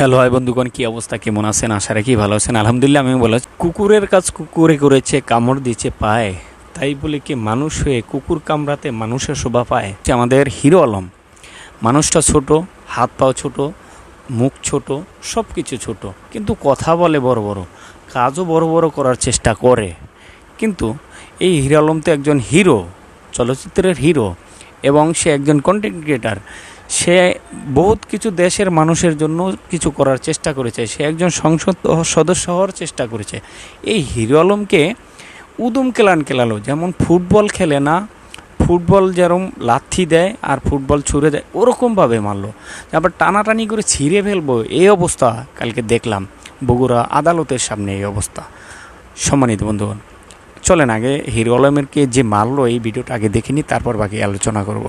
Hello, high বন্ধুগণ, কি অবস্থা, কেমন আছেন? আশা রাখি ভালো আছেন। আলহামদুলিল্লাহ আমি বলা কুকুরের কাজ কুকুরে করেছে, কামড় দিচ্ছে পায়। তাই বলে কি মানুষ হয়ে কুকুর কামড়াতে মানুষের শোভা পায়? আমাদের হিরো আলম। মানুষটা ছোট, হাত পাও ছোট, মুখ ছোট সব কিছু ছোট। কিন্তু কথা বলে বড় বড়, কাজও বড় বড় করার চেষ্টা করে। কিন্তু এই হিরো আলম তো একজন হিরো, চলচ্চিত্রের হিরো, এবং সে একজন কন্টেন্ট ক্রিয়েটার সে বহুত কিছু দেশের মানুষের জন্য কিছু করার চেষ্টা করেছে। সে একজন সংসদ সদস্য হওয়ার চেষ্টা করেছে। এই হিরো আলমকে উদুম কেলান কেলালো। যেমন ফুটবল খেলে না, ফুটবল যেরকম লাথি দেয় আর ফুটবল ছুঁড়ে দেয়, ওরকমভাবে মারলো। আবার টানাটানি করে ছিঁড়ে ফেলব, এই অবস্থা কালকে দেখলাম। বগুড়া আদালতের সামনে এই অবস্থা। সম্মানিত বন্ধুগণ, চলেন আগে হিরো আলমেরকে যে মারলো, এই ভিডিওটা আগে দেখিনি তারপর বাকি আলোচনা করব।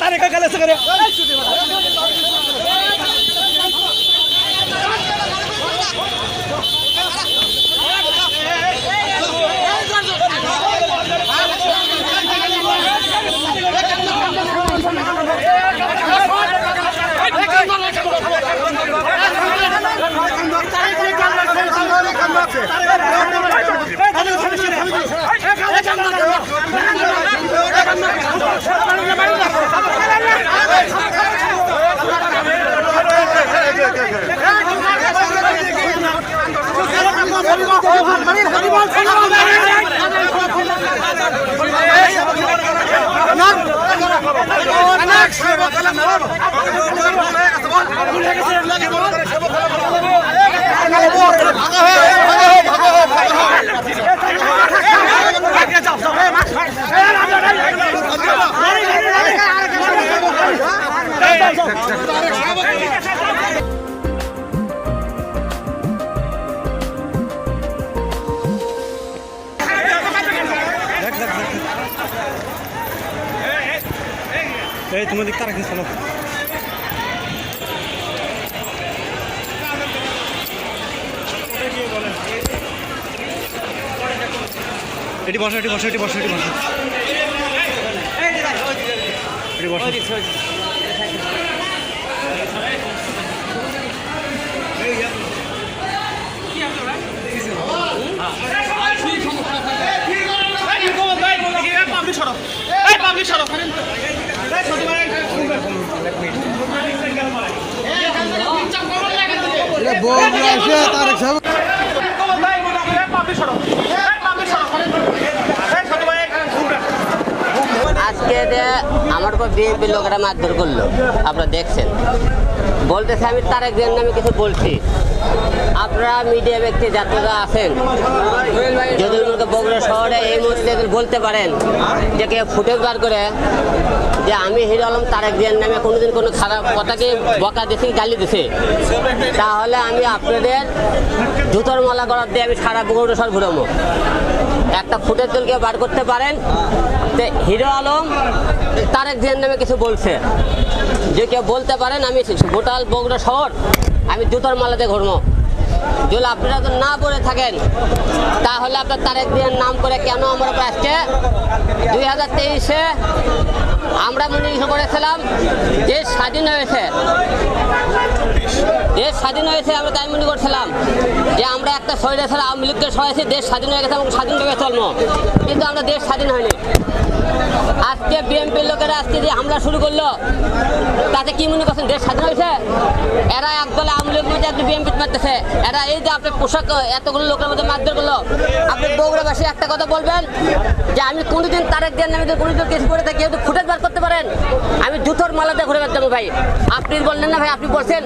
তারে কাকা লেসে করে। गले এটি বসো এটি বসো এটি বসো এটি বসো। এটি বসো। আজকে যে আমার উপর বিএনপি লোকেরা মারধর করল। আপনারা দেখছেন। বলতেছে আমি তার একদিন আমি কিছু বলছি। আপনারা মিডিয়া ব্যক্তি যাত্রীরা আছেন। যদি মতো বগুড়া শহরে এই মুহূর্তে বলতে পারেন যে কেউ ফুটে বার করে যে আমি হিরো আলম তারেক জিয়ার নামে কোনোদিন কোনো খারাপ কথাকে বকা দিছি গালি দিছি। তাহলে আমি আপনাদের জুতোর মালা করার দিয়ে আমি সারা বগুড়া শহর ঘুরবো। একটা ফুটেজ দলকে বার করতে পারেন যে হিরো আলম তারেক জিয়ার নামে কিছু বলছে। যে কেউ বলতে পারেন, আমি গোটাল বগুড়া শহর, আমি জুতোর মালাতে ঘুরবো। যদি আপনারা তো না বলে থাকেন, তাহলে আপনার তারেক জিয়ার নাম করে কেন আমরা আজকে দুই হাজার তেইশে আমরা মনে করেছিলাম দেশ স্বাধীন হয়েছে। দেশ স্বাধীন হয়েছে, আমরা তাই মনে করছিলাম যে আমরা একটা শরীরে ছাড়া আওয়ামী লীগকে সহায়ছি দেশ স্বাধীন হয়ে গেছে আমাকে হয়ে চলবো। কিন্তু আমরা দেশ স্বাধীন হয়নি। আজকে বিএনপির লোকেরা আজকে যে হামলা শুরু করল, তাতে কি মনে করছেন? দেশ স্বাধীন হয়েছে? এরা একদলে আওয়ামী লীগ মধ্যে বিএনপি মারতেছে। এরা এই যে আপনার পোশাক, এতগুলো লোকের মধ্যে মারধর করল। আপনি বগুড়াবাসী একটা কথা বলবেন যে, আমি কোনোদিন তারেক দেন আমি কোনোদিন কেস করে থাকি ফুটেজ বার করতে পারেন, আমি মালাতে ঘুরে বেড়াতাম ভাই। আপনি বললেন না ভাই, আপনি বলছেন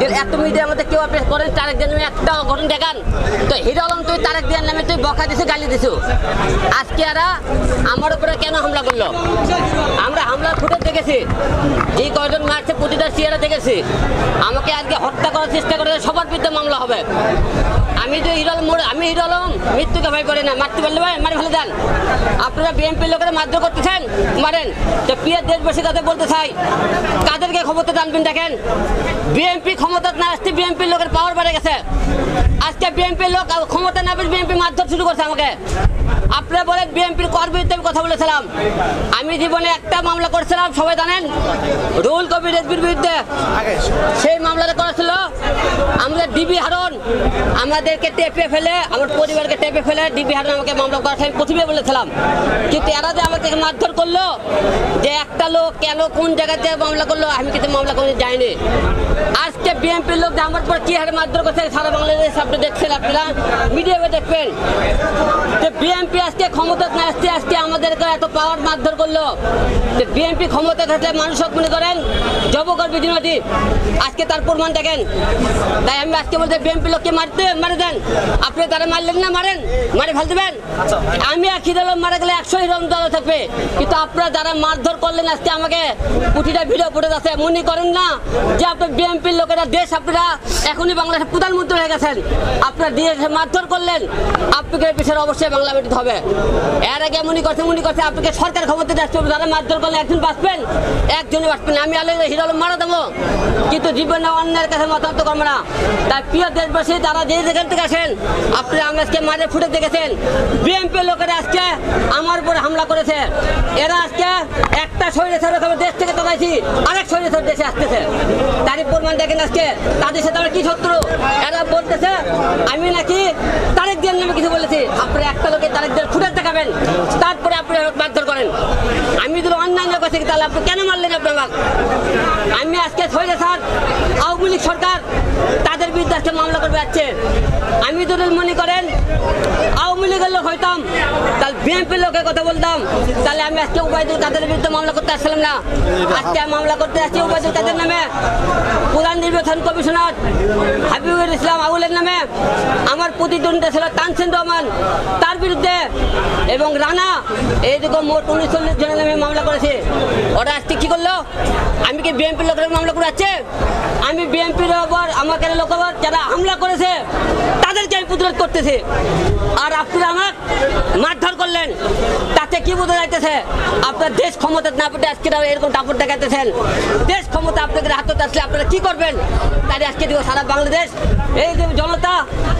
যে এত মিডিয়ার মধ্যে কেউ আপনি করেন, তারেক নামে একটা ঘটনা দেখান। তো হিরো আলম, তুই তারেক দেন নামে তুই বকা দিছো, গালি দিছো। আজকে এরা আমার উপরে কেন হামলা করল? আমরা হামলা ফুটে দেখেছি। যে কয়জন মারছে, প্রতিটা সিয়ারা দেখেছি। আমাকে আজকে হত্যা করার চেষ্টা করে সবার বিরুদ্ধে মামলা হবে। আমি যে হিরল মোড় আমি হিরো আলম, মৃত্যুকে ভয় করে না। মারতে পারলে ভাই, মারি ফেলে দেন। আপনারা বিএনপির লোকেরা মারধর করতেছেন মারেন। তো প্রিয় দেশবাসী কাছে বলতে চাই। কাদেরকে ক্ষমতা টানবেন দেখেন। বিএনপি ক্ষমতা না আসতে বিএনপির লোকের পাওয়ার বেড়ে গেছে। আজকে বিএনপির লোক ক্ষমতা না পেয়ে বিএনপি মারধর শুরু করছে আমাকে। আপনারা বলেন বিএনপির কর বিরুদ্ধে আমি কথা বলেছিলাম। আমি জীবনে একটা মামলা করেছিলাম, সবাই জানেন? রুল কবির রেজবির বিরুদ্ধে। সেই মামলাটা করেছিল আমরা ডিবি হারন। আমাদেরকে টেপে ফেলে, আমার পরিবারকে টেপে ফেলে ডিবি হারন আমাকে মামলা করার আমি প্রথমে বলেছিলাম। কিন্তু এরা যে আমাকে মারধর করল, যে একটা লোক কেন কোন জায়গাতে মামলা করল? আমি কিন্তু মামলা করে যাইনি আজকে বিএনপির লোক আমার পর কি হারে মারধর করছে সারা বাংলাদেশ আপনি দেখছেন আপনারা? মিডিয়াতে দেখবেন। যে বিএনপি আজকে ক্ষমতা না আসতে আজকে আমাদেরকে এত পাওয়ার মারধর করল। যে বিএনপি ক্ষমতা থাকলে মানুষ মনে করেন জবকর বিধিনতি আজকে তার প্রমাণ দেখেন। তাই আমি আজকে বলতে বিএনপি লোককে মারতে, মারে দেন। আপনি তারা মারলেন না, মারেন। মারে ফেল দেবেন? আমি এক হিরো মারা গেলে একশো হিরো দল থাকবে। কিন্তু আপনারা যারা মারধর করলেন আজকে আমাকে প্রতিটা ভিডিও ফুটে যাচ্ছে মনে করেন না যে আপনার বিএনপির লোকেরা, দেশ আপনারা এখনই বাংলাদেশের প্রধানমন্ত্রী হয়ে গেছেন। আপনার দেশে মারধর করলেন আপনাকে পিছনে অবশ্যই বাংলা মেটিতে হবে। এর আগে মনে করছে মনে করছে আপনাকে সরকার ক্ষমতা যাচ্ছে যারা মারধর করলে একজন বাঁচবেন একজনে বাঁচবেন আমি আলো হিরো মারা দেবো কিন্তু জীবনে অন্যের কাছে মতামত করব না। তাই প্রিয় দেশবাসী তারা যে যেখান থেকে আসেন আপনি আমরা আজকে মাঝে ফুটে দেখেছেন। বিএনপি লোকেরা আজকে আমার উপরে হামলা করেছে। এরা আজকে একটা শরীরে দেশ থেকে তাড়াইছি আরেক সৈন্যের দেশে আসতেছে। তারই প্রমাণ দেখেন আজকে, তাদের সাথে আমার কি শত্রু? এরা বলতেছে, আমি নাকি তারেক দিয়ে নামে কিছু বলেছি। আপনারা একটা লোকে তারেক দিয়ে ফুটে দেখাবেন। তারপরে আপনি মারধর করেন। করছি তাহলে আপনি কেন মারলেন আপনি আমাকে আমি আজকে ছয় স্যার আওয়ামী লীগ সরকার তাদের বিরুদ্ধে আজকে মামলা করবে যাচ্ছে। আমি যদি মনে করেন, আওয়ামী লীগের লোক হইতাম, তাহলে বিএনপির লোকের কথা বলতাম, তাহলে আমি আজকে উপায়দুল কাদের বিরুদ্ধে মামলা করতে আসছিলাম না। আজকে মামলা করতে আসছি উপায়দুল কাদের নামে। প্রধান নির্বাচন কমিশনার হাবিবুল ইসলাম আউলের নামে। আমার প্রতিদ্বন্দ্বী ছিল তানসেন রহমান তার বিরুদ্ধে। এবং রানা এইরকম মোট উনচল্লিশ জনের নামে মামলা করেছে। ওরা আজকে কি করল? আমি কি বিএনপির লোকের মামলা করে আছে আমি বিএনপির ওপর আমাকে লোকের যারা হামলা করেছে প্রতিরোধ করতেছি। আর আপনারা আমার মারধর করলেন। তাতে কি বোঝা যাইতেছে? আপনার দেশ ক্ষমতা না পেটে আজকে এরকম টাপট দেখাইতেছেন। দেশ ক্ষমতা আপনাদের হাতে আসলে আপনারা কি করবেন? তাই আজকে দিও সারা বাংলাদেশ, এই যে জনতা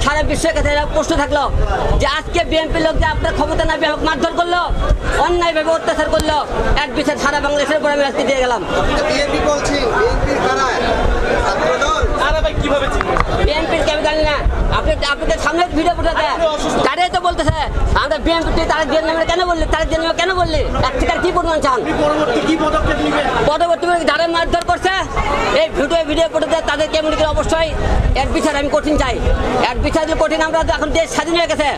সারা বিশ্বের কাছে প্রশ্ন থাকল যে আজকে বিএনপি লোক যে আপনার ক্ষমতা না পেয়ে মারধর করল অন্যায়ভাবে অত্যাচার করল, এক বিচার সারা বাংলাদেশের উপর আমি আজকে দিয়ে গেলাম। বলছি বিএনপির কেউ জানি না। আপনি আপনাদের সামনে ভিডিও তারাই তো বলতেছে? আমরা বিএনপি তারা নামে কেন বললি? তারা দিয়ে নামে কেন বললি? এক থেকে কি প্রমাণ চান? পরবর্তী কি যারা মারধর করছে এই ভিডিও ভিডিও ফুটে তাদের কেমন করে অবশ্যই এর বিচার আমি কঠিন চাই। এর বিচার যদি কঠিন আমরা এখন দেশ স্বাধীন হয়ে গেছে।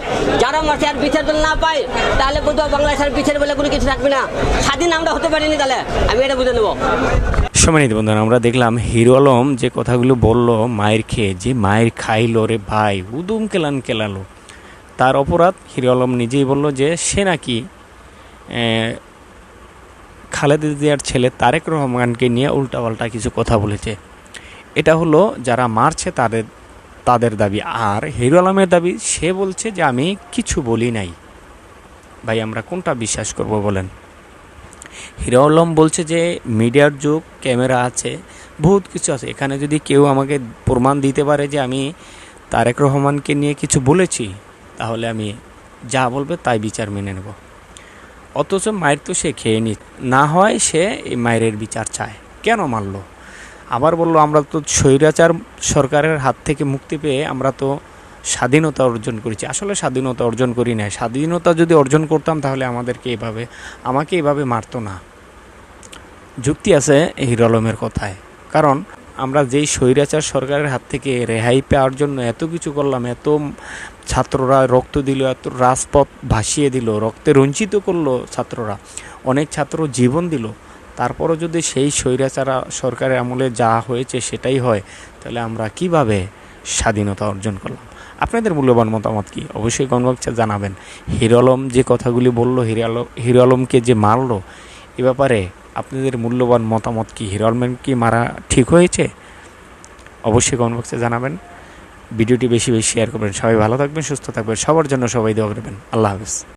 যারা মারছে এর বিচার যদি না পাই তাহলে বুঝব বাংলাদেশের বিচার বলে কোনো কিছু থাকবে না। স্বাধীন আমরা হতে পারিনি তাহলে। আমি এটা বুঝে নেব। সম্মানিত বন্ধুরা, আমরা দেখলাম হিরো আলম যে কথাগুলো বলল মায়ের খেয়ে, যে মায়ের খাইলো রে ভাই, উদুম কেলান কেলালো। তার অপরাধ হিরো আলম নিজেই বলল যে সে নাকি খালেদা জিয়ার ছেলে তারেক রহমানকে নিয়ে উল্টাপাল্টা কিছু কথা বলেছে। এটা হলো যারা মারছে তাদের তাদের দাবি। আর হিরো আলমের দাবি, সে বলছে যে আমি কিছু বলি নাই। ভাই, আমরা কোনটা বিশ্বাস করব বলেন? হিরো আলম বলছে যে, মিডিয়ার যুগ, ক্যামেরা আছে, বহুত কিছু আছে। এখানে যদি কেউ আমাকে প্রমাণ দিতে পারে যে আমি তারেক রহমানকে নিয়ে কিছু বলেছি, তাহলে আমি যা বলবে তাই বিচার মেনে নেব। অথচ মায়ের তো সে খেয়ে নি না হয় সে এই মায়ের বিচার চায়। কেন মারলো? আবার বলল, আমরা তো স্বৈরাচার সরকারের হাত থেকে মুক্তি পেয়ে আমরা তো স্বাধীনতা অর্জন করেছি। আসলে স্বাধীনতা অর্জন করি না স্বাধীনতা যদি অর্জন করতাম তাহলে আমাদেরকে এভাবে, আমাকে এভাবে মারতো না। যুক্তি আছে হিরো আলমের কথায়। কারণ আমরা যেই স্বৈরাচার সরকারের হাত থেকে রেহাই পাওয়ার জন্য এত কিছু করলাম, এত ছাত্ররা রক্ত দিল, এত রাজপথ ভাসিয়ে দিল, রক্তে রঞ্চিত করল ছাত্ররা, অনেক ছাত্র জীবন দিল। তারপরও যদি সেই স্বৈরাচারা সরকারের আমলে যা হয়েছে সেটাই হয়, তাহলে আমরা কীভাবে স্বাধীনতা অর্জন করলাম। আপনাদের মূল্যবান মতামত কি? অবশ্যই কমেন্ট জানাবেন। হিরো আলম যে কথাগুলি বলল, হিরো আলম, হিরো আলমকে যে মারলো, এ ব্যাপারে আপনাদের মূল্যবান মতামত কি? হিরো আলমের কি মারা ঠিক হয়েছে? অবশ্যই কমেন্ট জানাবেন। ভিডিওটি বেশি বেশি শেয়ার করবেন। সবাই ভালো থাকবেন, সুস্থ থাকবেন, সবার জন্য সবাই দোয়া করবেন। আল্লাহ হাফিজ।